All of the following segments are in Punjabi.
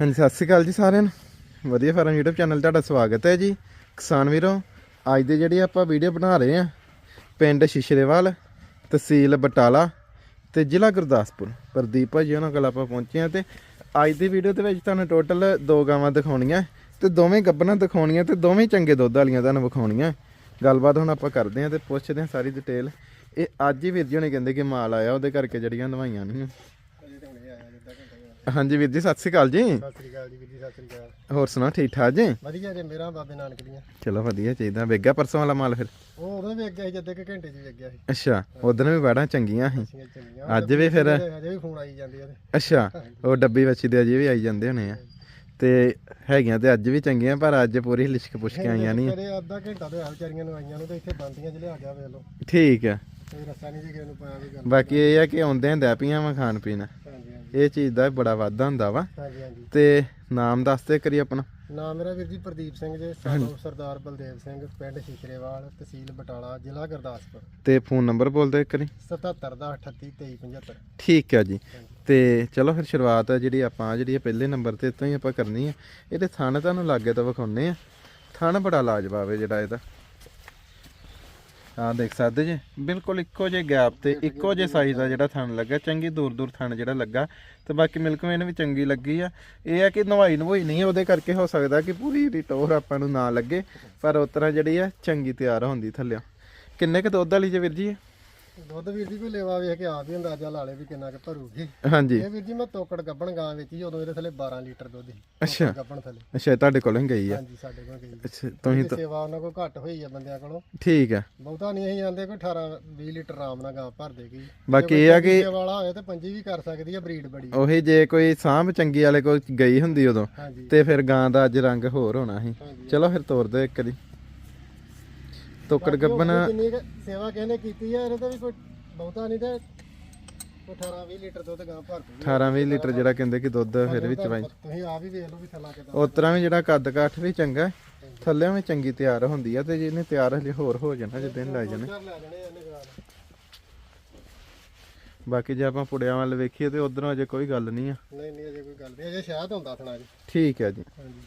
ਹਾਂਜੀ, ਸਤਿ ਸ਼੍ਰੀ ਅਕਾਲ ਜੀ ਸਾਰਿਆਂ ਨੂੰ। ਵਧੀਆ ਫਾਰਮ YouTube ਚੈਨਲ ਤੁਹਾਡਾ ਸਵਾਗਤ ਹੈ ਜੀ। ਕਿਸਾਨ ਵੀਰੋ, ਅੱਜ ਦੇ ਜਿਹੜੀ ਆਪਾਂ ਵੀਡੀਓ ਬਣਾ ਰਹੇ ਆ ਪਿੰਡ ਸ਼ਿਸ਼ਰੇਵਾਲ, ਤਹਿਸੀਲ ਬਟਾਲਾ ਤੇ ਜ਼ਿਲ੍ਹਾ ਗੁਰਦਾਸਪੁਰ। ਪ੍ਰਦੀਪ ਭਾਜੀ ਉਹਨਾਂ ਕੋਲ ਆਪਾਂ ਪਹੁੰਚੇ ਆ ਤੇ ਅੱਜ ਦੀ ਵੀਡੀਓ ਦੇ ਵਿੱਚ ਤੁਹਾਨੂੰ ਟੋਟਲ ਦੋ ਗਾਵਾਂ ਦਿਖਾਉਣੀਆਂ ਤੇ ਦੋਵੇਂ ਗੱਬਣਾ ਦਿਖਾਉਣੀਆਂ ਤੇ ਦੋਵੇਂ ਚੰਗੇ ਦੁੱਧ ਵਾਲੀਆਂ ਤੁਹਾਨੂੰ ਵਿਖਾਉਣੀਆਂ। ਗੱਲਬਾਤ ਹੁਣ ਆਪਾਂ ਕਰਦੇ ਆ ਤੇ ਪੁੱਛਦੇ ਆ ਸਾਰੀ ਡਿਟੇਲ ਇਹ ਅੱਜ ਹੀ ਵੀਰ ਜੀ ਹੁਣੇ ਕਹਿੰਦੇ ਕਿ ਮਾਲ ਆਇਆ, ਉਹਦੇ ਕਰਕੇ ਜਿਹੜੀਆਂ ਦਵਾਈਆਂ ਨਹੀਂ। ਹਾਂਜੀ ਵੀਰ ਜੀ ਸਤਿ ਸ਼੍ਰੀ ਅਕਾਲ ਜੀ। ਸਤਿ ਸ੍ਰੀ ਅਕਾਲ ਜੀ ਵੀਰ ਜੀ ਸਤਿ ਸ੍ਰੀ ਅਕਾਲ। ਹੋਰ ਸੁਣਾ ਠੀਕ ਠਾਕ ਜੀ? ਵਧੀਆ ਜੇ ਮੇਰਾ ਬਾਬੇ ਨਾਨਕ ਦੀਆਂ। ਚਲੋ ਵਧੀਆ ਚਾਹੀਦਾ। ਵੇਗਾ ਪਰਸੋਂ ਵਾਲਾ ਮਾਲ ਫਿਰ? ਉਹ ਉਦੋਂ ਵੀ ਅੱਗੇ ਸੀ ਜਦ ਕਿ ਘੰਟੇ 'ਚ ਵੀ ਅੱਗੇ ਸੀ। ਅੱਛਾ ਉਦੋਂ ਵੀ ਬੜਾ ਚੰਗੀਆਂ ਸੀ। ਅਸੀਂ ਚੰਗੀਆਂ। ਅੱਜ ਵੀ ਫਿਰ ਅਜੇ ਵੀ ਫੋਨ ਆਈ ਜਾਂਦੇ ਆ ਤੇ ਅੱਛਾ ਉਹ ਡੱਬੀ ਵੱਛੀ ਦੇ ਅਜੇ ਵੀ ਆਈ ਜਾਂਦੇ ਹੋਣੇ ਆ। ਤੇ ਹੈਗੀਆਂ ਤੇ ਅੱਜ ਵੀ ਚੰਗੀਆਂ ਪਰ ਅੱਜ ਪੂਰੀ ਲਿਸ਼ਕ ਪੁਸ਼ਕ ਆਈਆਂ ਨਹੀਂ। ਕਦੇ ਅੱਧਾ ਘੰਟਾ ਤੇ ਆ ਵਿਚਾਰੀਆਂ ਨੂੰ ਆਈਆਂ ਨੂੰ ਤੇ ਇੱਥੇ ਬੰਦੀਆਂ 'ਚ ਲਿਆ ਗਿਆ ਵੇਖ ਲਓ। ਠੀਕ ਆ। ਕੋਈ ਰਸਤਾ ਨਹੀਂ ਜੀ ਕਿਸੇ ਨੂੰ ਪਾਇਆ ਵੀ ਗੱਲ। ਬਾਕੀ ਇਹ ਆ ਕਿ ਆਉਂਦੇ ਹੁੰਦੇ ਪੀਆਂ ਵਾ ਖਾਣ ਪੀਣ ਇਹ ਚੀਜ਼ ਦਾ ਬੜਾ ਵਾਧਾ ਹੁੰਦਾ ਵਾ। ਹਾਂਜੀ ਹਾਂਜੀ। ਤੇ ਨਾਮ ਦੱਸ ਦੇ ਕਰੀ ਆਪਣਾ। ਨਾਮ ਮੇਰਾ ਵੀਰ ਜੀ ਪ੍ਰਦੀਪ ਸਿੰਘ ਜੀ ਸਾਨੂੰ ਸਰਦਾਰ ਬਲਦੇਵ ਸਿੰਘ ਪਿੰਡ ਸ਼ੀਸ਼ਰੇਵਾਲ ਤਹਿਸੀਲ ਬਟਾਲਾ ਜ਼ਿਲ੍ਹਾ ਗੁਰਦਾਸਪੁਰ। ਤੇ ਫੋਨ ਨੰਬਰ ਬੋਲ ਦੇ ਕਰੀ 77 ਦਾ 38 23 75 ਠੀਕ ਆ ਜੀ। ਤੇ ਚਲੋ ਫਿਰ ਸ਼ੁਰੂਆਤ ਆ ਜਿਹੜੀ ਆਪਾਂ ਜਿਹੜੀ ਪਹਿਲੇ ਨੰਬਰ ਤੇ ਤੋਂ ਹੀ ਆਪਾਂ ਕਰਨੀ ਆ। ਇਹਦੇ ਥਣ ਤੁਹਾਨੂੰ ਲਾਗੇ ਤੋਂ ਵਿਖਾਉਨੇ ਆ। ਥਣ ਬੜਾ ਲਾਜਵਾਬ ਹੈ ਜਿਹੜਾ ਇਹਦਾ। ਆ ਦੇਖ ਸਕਦੇ ਜੇ? ਬਿਲਕੁਲ ਇੱਕੋ ਜਿਹੇ ਗੈਪ ਤੇ, ਇੱਕੋ ਜਿਹੇ ਸਾਈਜ਼ ਦਾ ਜਿਹੜਾ ਥਣ ਲੱਗਾ, ਚੰਗੀ ਦੂਰ ਦੂਰ ਥਣ ਜਿਹੜਾ ਲੱਗਾ। ਤੇ ਬਾਕੀ ਮਿਲਕ ਮੇਨ ਵੀ ਚੰਗੀ ਲੱਗੀ ਆ। ਇਹ ਆ ਕਿ ਨਵਾਈ ਨਵਾਈ ਨਹੀਂ, ਉਹਦੇ ਕਰਕੇ ਹੋ ਸਕਦਾ ਕਿ ਪੂਰੀ ਦੀ ਟੋਰ ਆਪਾਂ ਨੂੰ ਨਾ ਲੱਗੇ। ਪਰ ਉਸ ਤਰ੍ਹਾਂ ਜਿਹੜੀ ਆ, ਚੰਗੀ ਤਿਆਰ ਹੁੰਦੀ ਥੱਲਿਓ। ਕਿੰਨੇ ਕ ਦੁੱਧ ਵਾਲੀ ਜੇ ਵੀਰ ਜੀ ਦੁੱਧ ਵੀਰ ਜੀ ਕੋਈ ਲੈਵਾ ਵੇਖ ਕੇ ਆਪ ਹੀ ਅੰਦਾਜ਼ਾ ਲਾ ਲੇ ਵੀ ਕਿੰਨਾ ਕੁ ਭਰੂਗੀ। ਹਾਂਜੀ। ਇਹ ਵੀਰ ਜੀ ਮੈਂ ਤੋਕੜ ਗੱਬਣ ਗਾਂ ਵਿੱਚ ਹੀ ਉਦੋਂ ਇਹਦੇ ਥੱਲੇ 12 ਲੀਟਰ ਦੁੱਧ ਸੀ ਅੱਛਾ। ਗੱਬਣ ਥੱਲੇ। ਅੱਛਾ ਤੁਹਾਡੇ ਕੋਲੋਂ ਹੀ ਗਈ ਆ? ਹਾਂਜੀ ਸਾਡੇ ਕੋਲ ਗਈ। ਅੱਛਾ ਤੁਸੀਂ ਤੇ ਸੇਵਾ ਉਹਨਾਂ ਕੋਲ ਘੱਟ ਹੋਈ ਆ ਬੰਦਿਆਂ ਕੋਲੋਂ। ਠੀਕ ਆ। ਬਹੁਤਾ ਨਹੀਂ ਅਸੀਂ ਜਾਂਦੇ ਕੋਈ 18 20 ਲੀਟਰ ਆਰਾਮ ਨਾਲ ਗਾਂ ਭਰ ਦੇਗੀ ਬਾਕੀ ਇਹ ਆ ਕਿ ਵਾਲਾ ਹੋਵੇ ਤੇ ਪੰਜੀ ਵੀ ਕਰ ਸਕਦੀ ਆ ਬਰੀਡ ਬੜੀ ਉਹੀ ਜੇ ਕੋਈ ਸਾਂਭ ਚੰਗੀ ਵਾਲੇ ਕੋਲ ਗਈ ਹੁੰਦੀ ਉਦੋਂ ਤੇ ਫਿਰ ਗਾਂ ਦਾ ਅੱਜ ਰੰਗ ਹੋਰ ਹੋਣਾ ਸੀ। ਚਲੋ ਫਿਰ ਤੋਰ ਦੇ ਇੱਕ ਦੀ ਤੋਕੜ ਗੱਬਨ ਕੁ ਸੇਵਾ ਨੇ ਕੀਤੀ ਆ ਇਹਦੇ ਵੀ ਕੋਈ ਬਹੁਤਾ ਨਹੀਂ ਤੇ ਕੋਈ 18 20 ਲੀਟਰ ਦੁੱਧ ਗਾਂ ਭਰ ਦੂਗੀ 18 20 ਲੀਟਰ ਜਿਹੜਾ ਕਹਿੰਦੇ ਕਿ ਦੁੱਧ ਫਿਰ ਵੀ ਚਵਾਈ ਤੁਸੀਂ ਆਪ ਹੀ ਵੇਖ ਲਓ ਵੀ ਥੱਲਾ ਕਿਦਾਂ ਉਸ ਤਰ੍ਹਾਂ ਵੀ ਜਿਹੜਾ ਕੱਦ ਕਾਠ ਵੀ ਚੰਗਾ ਹੈ, ਵੀ ਚੰਗੀ ਤਿਆਰ ਹੁੰਦੀ ਆ ਤੇ ਜਿਹਨੇ ਤਿਆਰ ਹਲੇ ਹੋਰ ਹੋ ਜਾਣਾ ਜਿੱਦਾਂ ਜਾਣੇ। ਘਰ ਲੈ ਜਾਣੇ ਇਹਨੇ ਗਾਂ ਬਾਕੀ ਜੇ ਆਪਾਂ ਪੁੜਿਆਂ ਵੱਲ ਵੇਖੀਏ ਤੇ ਉਧਰੋਂ ਅਜੇ ਕੋਈ ਗੱਲ ਨਹੀਂ ਆ। ਨਹੀਂ ਨਹੀਂ ਅਜੇ ਕੋਈ ਗੱਲ ਨਹੀਂ ਅਜੇ ਸ਼ਾਇਦ ਹੁੰਦਾ ਥਣਾ ਜੀ। ਠੀਕ ਹੈ ਜੀ। ਹਾਂਜੀ।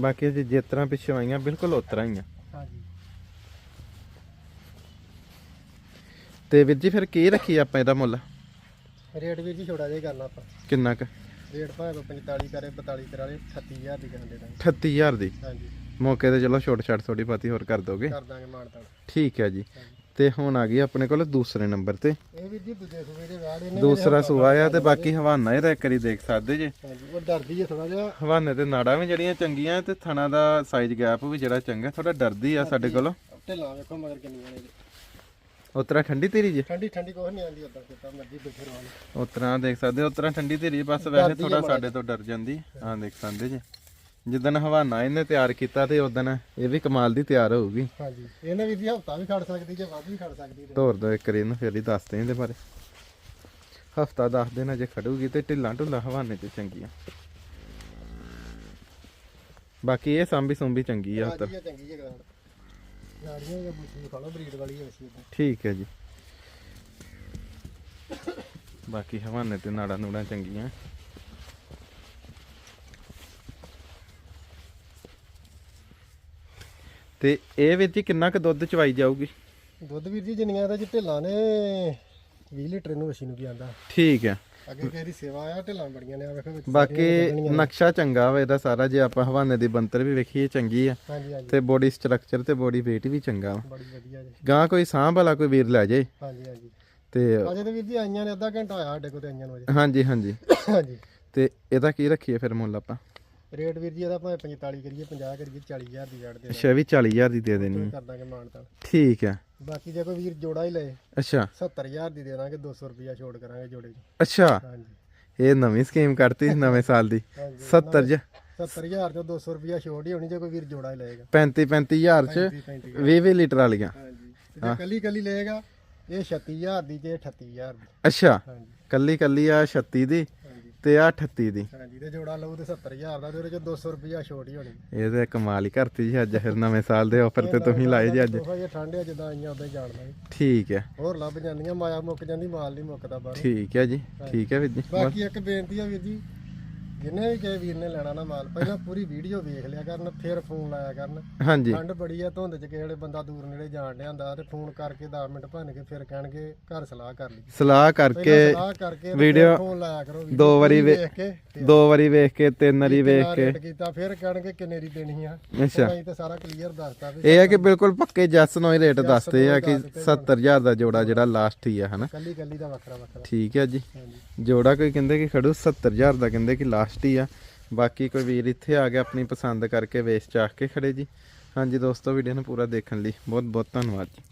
ਬਾਕੀ ਜੇ ਜਿਸ ਤਰ੍ਹਾਂ ਪਿੱਛੇ ਆਈਆਂ ਬਿਲਕੁਲ ਉਸ ਤਰ੍ਹਾਂ ਹੀ ਆ। ਹਾਂਜੀ। ਤੇ ਵੀਰ ਜੀ ਫਿਰ ਕੀ ਰੱਖੀ ਆਪਾਂ ਇਹਦਾ ਮੁੱਲ? ਰੇਟ ਵੀ ਜੀ ਛੋੜਾ ਜਿਹਾ ਕਰਨਾ ਆਪਾਂ। ਕਿੰਨਾ ਕੁ? ਰੇਟ ਭਾਵੇਂ ਕੋਈ 45 ਕਰੇ 42 ਕਰਾਲੇ 38000 ਦੀ ਕਹਿੰਦੇ ਦਾਂਗੇ 38000 ਦੀ? ਹਾਂਜੀ। ਮੌਕੇ ਤੇ ਚਲੋ ਛੋਟ ਛੱਡ ਥੋੜੀ ਪਾਤੀ ਹੋਰ ਕਰ ਦੋਗੇ? ਕਰ ਦਾਂਗੇ ਮਾਨਤਾਨ ਠੀਕ ਹੈ ਜੀ। ਤੇ ਹੁਣ ਆ ਗਈ ਆਪਣੇ ਕੋਲ ਦੂਸਰੇ ਨੰਬਰ ਤੇ। ਇਹ ਵੀ ਜੀ ਦੂਜੇ ਸੂਬੇ ਦੇ ਵਿਆਹ ਦੇ ਨੇ ਦੂਸਰਾ ਸੂਆ ਆ ਤੇ ਬਾਕੀ ਹਵਾਨਾ ਇਹਦਾ ਇੱਕ ਵਾਰੀ ਦੇਖ ਸਕਦੇ ਜੇ। ਹਾਂਜੀ ਉਹ ਡਰਦੀ ਹੈ ਥੋੜਾ ਜਿਹਾ। ਹਵਾਨੇ ਤੇ ਨਾੜਾਂ ਵੀ ਜਿਹੜੀਆਂ ਚੰਗੀਆਂ ਤੇ ਥਣਾ ਦਾ ਸਾਈਜ਼ ਗੈਪ ਵੀ ਜਿਹੜਾ ਚੰਗਾ ਥੋੜਾ ਡਰਦੀ ਆ ਸਾਡੇ ਕੋਲ। ਢਿੱਲਾਂ ਵੇਖੋ ਮਗਰ ਕਿੰਨੀਆਂ ਨੇ ਜੀ। ਉਤਰਾ ਠੰਡੀ ਧੀਰੀ ਜੇ? ਠੰਡੀ ਠੰਡੀ ਕੁਛ ਨਹੀਂ ਆਉਂਦੀ ਉਦਾਂ ਕਿਤਾ ਮਰਜ਼ੀ ਬੈਠੇ ਰਹੋ। ਉਤਰਾ ਦੇਖ ਸਕਦੇ ਉਤਰਾ ਠੰਡੀ ਧੀਰੀ ਬਸ ਵੈਸੇ ਥੋੜਾ ਸਾਡੇ ਤੋਂ ਡਰ ਜਾਂਦੀ। ਹਾਂ ਦੇਖ ਸਕਦੇ ਜੇ। ਜਿੱਦਣ ਹਵਾਨਾ ਇਹਨੇ ਤਿਆਰ ਕੀਤਾ ਤੇ ਉਦਣ ਇਹ ਵੀ ਕਮਾਲ ਦੀ ਤਿਆਰ ਹੋਊਗੀ। ਹਾਂਜੀ। ਇਹਨੇ ਵੀ ਜੀ ਹਫਤਾ ਵੀ ਖੜ ਸਕਦੀ ਜੇ ਵੱਧ ਵੀ ਖੜ ਸਕਦੀ ਤੇ। ਧੋਰ ਦੋ ਇੱਕ ਵਾਰੀ ਇਹਨੂੰ ਫਿਰ ਹੀ ਦੱਸਦੇ ਇਹਦੇ ਬਾਰੇ। ਹਫਤਾ ਦੱਸ ਦੇਣਾ ਜੇ ਖੜੂਗੀ ਤੇ ਢਿੱਲਾਂ ਢੁੱਲਾਂ ਹਵਾਨੇ ਤੇ ਚੰਗੀਆਂ। ਬਾਕੀ ਇਹ ਸਾਂਭੀ ਸੁੰਭੀ ਚੰਗੀ ਆ ਉਤਰ ਵਧੀਆ ਚੰਗੀ ਹੈ ਗਰਾਂਡ ਗਾੜੀਆਂ ਜਾਂ ਬੁੱਤੀ ਖਾ ਲਓ ਬਰੀਡ ਵਾਲੀ ਹੈ ਵਸੀ ਠੀਕ ਹੈ ਜੀ। ਬਾਕੀ ਹਵਾਨੇ ਤੇ ਨਾੜਾਂ ਨੂੜਾਂ ਚੰਗੀਆਂ। ਤੇ ਇਹ ਵਿੱਚ ਕਿੰਨਾ ਕੁ ਦੁੱਧ ਚਵਾਈ ਜਾਊਗੀ? ਦੁੱਧ ਵੀਰ ਜੀ ਜਿੰਨੀਆਂ ਇਹਦੇ ਚ ਢਿੱਲਾਂ ਨੇ 20 ਲੀਟਰ ਨੂੰ ਵਸੀ ਨੂੰ ਵੀ ਆਂਦਾ ਠੀਕ ਹੈ। ਅੱਗੇ ਕਿਸੇ ਦੀ ਸੇਵਾ ਆ ਢਿੱਲਾਂ ਬੜੀਆਂ ਨੇ ਆ ਵੇਖੋ ਬਾਕੀ ਨਕਸ਼ਾ ਚੰਗਾ ਵਾ ਇਹਦਾ ਸਾਰਾ ਜੇ ਆਪਾਂ ਹਵਾਨੇ ਦੀ ਬੰਤਰ ਵੀ ਵੇਖੀਏ ਚੰਗੀ ਆ। ਤੇ ਬੋਡੀ ਸਟਰਕਚਰ ਤੇ ਬੋਡੀ weight ਵੀ ਚੰਗਾ ਵਾ। ਬੜੀ ਵਧੀਆ ਜੀ। ਗਾਂ ਕੋਈ ਸਾਂਭ ਵਾਲਾ ਕੋਈ ਵੀਰ ਲੈ ਜਾਏ ਹਾਂਜੀ ਹਾਂਜੀ। ਤੇ ਅਜੇ ਤੇ ਵੀਰ ਜੀ ਆਈਆਂ ਨੇ ਅੱਧਾ ਘੰਟਾ ਹੋਇਆ ਸਾਡੇ ਕੋਲ ਤੇ ਆਈਆਂ ਨੂੰ ਅਜੇ। ਹਾਂਜੀ ਹਾਂਜੀ। ਹਾਂਜੀ। ਤੇ ਇਹਦਾ ਕੀ ਰੱਖੀਏ ਫਿਰ ਮੁੱਲ ਆਪਾਂ? ਰੇਟ ਵੀਰ ਜੀ ਇਹਦਾ ਭਾਵੇਂ 45 ਕਰੀਏ 50 ਕਰੀਏ 40000 ਦੀ ਜੜ ਦੇ ਅੱਛਾ ਵੀ 40000 ਦੀ ਦੇ ਦੇਣੀ ਕਰ ਦਾਂਗੇ ਮਾਨਤਾਨ ਠੀਕ ਹੈ। ਬਾਕੀ ਜੇ ਕੋਈ ਵੀਰ ਜੋੜਾ ਹੀ ਲਏ ਅੱਛਾ। 70000 ਦੀ ਦੇ ਦਾਂਗੇ 200 ਰੁਪਿਆ ਛੋੜ ਕਰਾਂਗੇ ਜੋੜੇ 'ਚ ਅੱਛਾ। ਹਾਂਜੀ। ਇਹ ਨਵੀਂ ਸਕੀਮ ਕੱਢਤੀ ਸੀ ਨਵੇਂ ਸਾਲ ਦੀ। ਹਾਂਜੀ। 70 ਜ 70000 ਚੋਂ 200 ਰੁਪਿਆ ਛੋੜ ਹੀ ਹੋਣੀ ਜੇ ਕੋਈ ਵੀਰ ਜੋੜਾ ਹੀ ਲਏਗਾ। 35 35000 ਚ 35 20 20 ਲੀਟਰ ਵਾਲੀਆਂ। ਹਾਂਜੀ। ਤੇ ਜੇ ਕੱਲੀ ਕੱਲੀ ਲਏਗਾ ਇਹ 36000 ਦੀ ਜੇ 38000 ਦੀ। ਅੱਛਾ। ਹਾਂਜੀ। ਕੱਲੀ ਕੱਲੀ ਆ 36 ਦੀ। ਤੇ ਆ 38 ਦੀ। ਹਾਂਜੀ ਤੇ ਜੋੜਾ ਲਊ ਤੇ 70000 ਦਾ ਤੇ ਉਹਦੇ ਚ 200 ਰੁਪਿਆ ਛੋਟ ਹੀ ਹੋਣੀ। ਇਹ ਤੇ ਕਮਾਲ ਹੀ ਕਰਤੀ ਜੀ ਅੱਜ ਫਿਰ ਨਵੇਂ ਸਾਲ ਦੇ ਆਫਰ ਤੇ ਤੁਸੀਂ ਲਾਏ ਜੀ ਅੱਜ। ਉਹ ਜੇ ਠੰਡੇ ਜਿੱਦਾਂ ਆਈਆਂ ਉਦਾਂ ਹੀ ਜਾਣਦਾ ਠੀਕ ਹੈ। ਹੋਰ ਲੱਭ ਜਾਂਦੀਆਂ ਮਾਇਆ ਮੁੱਕ ਜਾਂਦੀ ਮਾਲ ਨਹੀਂ ਮੁੱਕਦਾ ਬਾਹਰ। ਠੀਕ ਹੈ ਜੀ ਠੀਕ ਹੈ ਵੀਰ ਜੀ। ਬਾਕੀ ਇੱਕ ਬੇਨਤੀ ਆ ਵੀਰ ਜੀ ਜਿੰਨੇ ਵੀ ਕਿਸੇ ਵੀਰ ਨੇ ਲੈਣਾ ਨਾ ਮਾਲ ਪਹਿਲਾਂ ਪੂਰੀ ਵੀਡੀਓ ਵੇਖ ਲਿਆ ਕਰਨ ਫਿਰ ਫੋਨ ਲਾਇਆ ਕਰਨ। ਹਾਂਜੀ। ਠੰਡ ਬੜੀ ਆ ਧੁੰਦ ਚ ਵੇਲੇ ਬੰਦਾ ਦੂਰ ਨੇੜੇ ਜਾਣ ਡਿਆ ਹੁੰਦਾ ਤੇ ਫੋਨ ਕਰਕੇ 10 ਮਿੰਟ ਭੰਨ ਕੇ ਫਿਰ ਕਹਿਣਗੇ ਘਰ ਸਲਾਹ ਕਰ ਲਈ। ਸਲਾਹ ਕਰਕੇ ਸਲਾਹ ਕਰਕੇ ਵੀਡੀਓ ਫੋਨ ਲਾਇਆ ਕਰੋ ਦੋ ਵਾਰੀ ਵੇਖ ਕੇ ਦੋ ਵਾਰੀ ਵੇਖ ਕੇ ਤਿੰਨ ਵਾਰੀ ਵੇਖ ਕੇ। ਕੀਤਾ ਫਿਰ ਕਹਿਣਗੇ ਕਿੰਨੇ ਦੀ ਦੇਣੀ ਆ। ਅੱਛਾ। ਅਸੀਂ ਤੇ ਸਾਰਾ ਕਲੀਅਰ ਦੱਸਤਾ ਵੀ ਇਹ ਹੈ ਕਿ ਬਿਲਕੁਲ ਪੱਕੇ ਜੱਸ ਨੋ ਹੀ ਰੇਟ ਦੱਸਦੇ ਆ ਕਿ 70000 ਦਾ ਜੋੜਾ ਜਿਹੜਾ ਲਾਸਟ ਹੀ ਆ ਹਨਾ? ਕੱਲੀ ਕੱਲੀ ਦਾ ਵੱਖਰਾ ਵੱਖਰਾ ਠੀਕ ਹੈ ਜੀ। ਜੋੜਾ ਕੋਈ ਕਹਿੰਦੇ ਕਿ ਖੜੂ 70000 ਦਾ, ਕਹਿੰਦੇ ਕਿ ਲਾਸਟ ਹੀ ਆ। ਬਾਕੀ ਕੋਈ ਵੀਰ ਇੱਥੇ ਆ ਗਿਆ ਆਪਣੀ ਪਸੰਦ ਕਰਕੇ ਵੇਚ ਚਾਹ ਕੇ ਖੜੇ ਜੀ। ਹਾਂਜੀ ਦੋਸਤੋ ਵੀਡੀਓ ਨੂੰ ਪੂਰਾ ਦੇਖਣ ਲਈ ਬਹੁਤ ਬਹੁਤ ਧੰਨਵਾਦ ਜੀ।